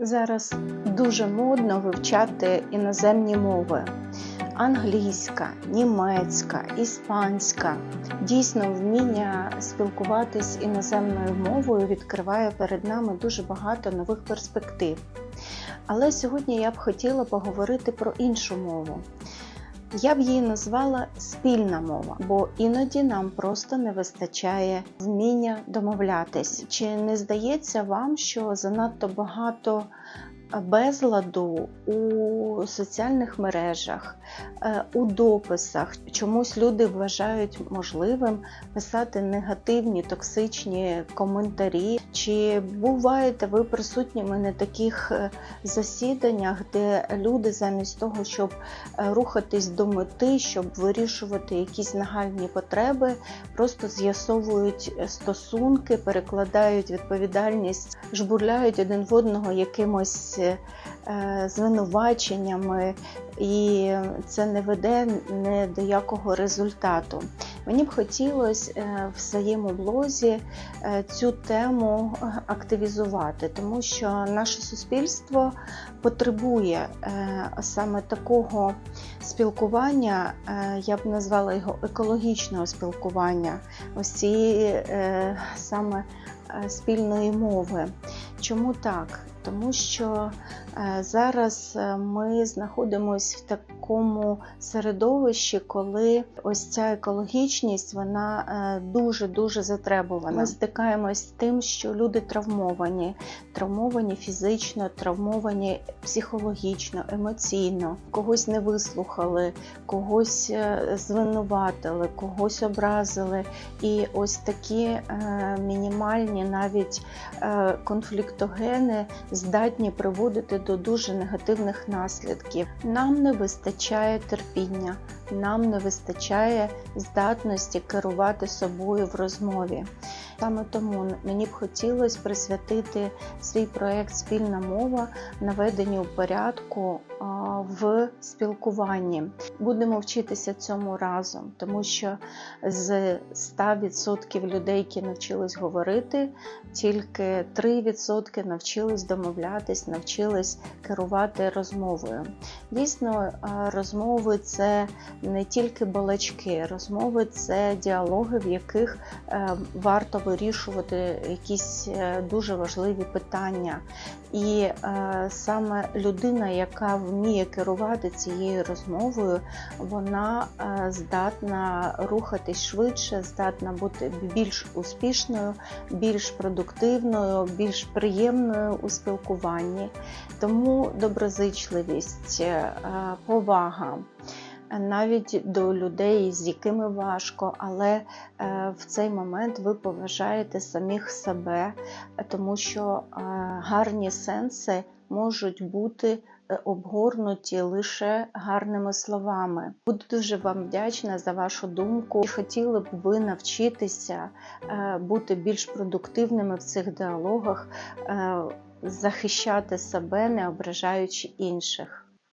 Зараз дуже модно вивчати іноземні мови: англійська, німецька, іспанська. Дійсно, вміння спілкуватись іноземною мовою відкриває перед нами дуже багато нових перспектив. Але сьогодні я б хотіла поговорити про іншу мову. Я б її назвала спільна мова, бо іноді нам просто не вистачає вміння домовлятись. Чи не здається вам, що занадто багато безладу у соціальних мережах, е, у дописах? Чомусь люди вважають можливим писати негативні, токсичні коментарі? Чи буваєте ви присутніми на таких е, засіданнях, де люди замість того, щоб е, рухатись до мети, щоб вирішувати якісь нагальні потреби, просто з'ясовують стосунки, перекладають відповідальність, жбурляють один в одного якимось е, звинуваченнями, і це не веде не до якого результату. Мені б хотілося е, в своєму блозі е, цю тему активізувати, тому що наше суспільство потребує е, саме такого спілкування, я б назвала його екологічного спілкування, ось цієї саме спільної мови. Чому так? Тому що зараз ми знаходимося в такому середовищі, коли ось ця екологічність вона дуже дуже затребувана. Ми стикаємось з тим, що люди травмовані, травмовані фізично, травмовані психологічно, емоційно, когось не вислухали, когось звинуватили, когось образили. І ось такі мінімальні навіть конфліктогени здатні приводити до дуже негативних наслідків. Нам не вистачає терпіння, нам не вистачає здатності керувати собою в розмові. Саме тому мені б хотілося присвятити свій проєкт Спільна мова наведенню порядку в спілкуванні. Будемо вчитися цьому разом, тому що з 100% людей, які навчились говорити, тільки 3% навчились домовлятись, навчились керувати розмовою. Дійсно, розмови це не тільки балачки, розмови це діалоги, в яких варто вирішувати якісь дуже важливі питання. І е, саме людина, яка вміє керувати цією розмовою, вона е, здатна рухатись швидше, здатна бути більш успішною, більш продуктивною, більш приємною у. Тому доброзичливість, е, повага навіть до людей, з якими важко, але е, в цей момент ви поважаєте самих себе, тому що е, гарні сенси можуть бути е, обгорнуті лише гарними словами. Буду дуже вам вдячна за вашу думку. Хотіли б ви навчитися бути більш продуктивними в цих діалогах, захищати себе, не ображаючи інших.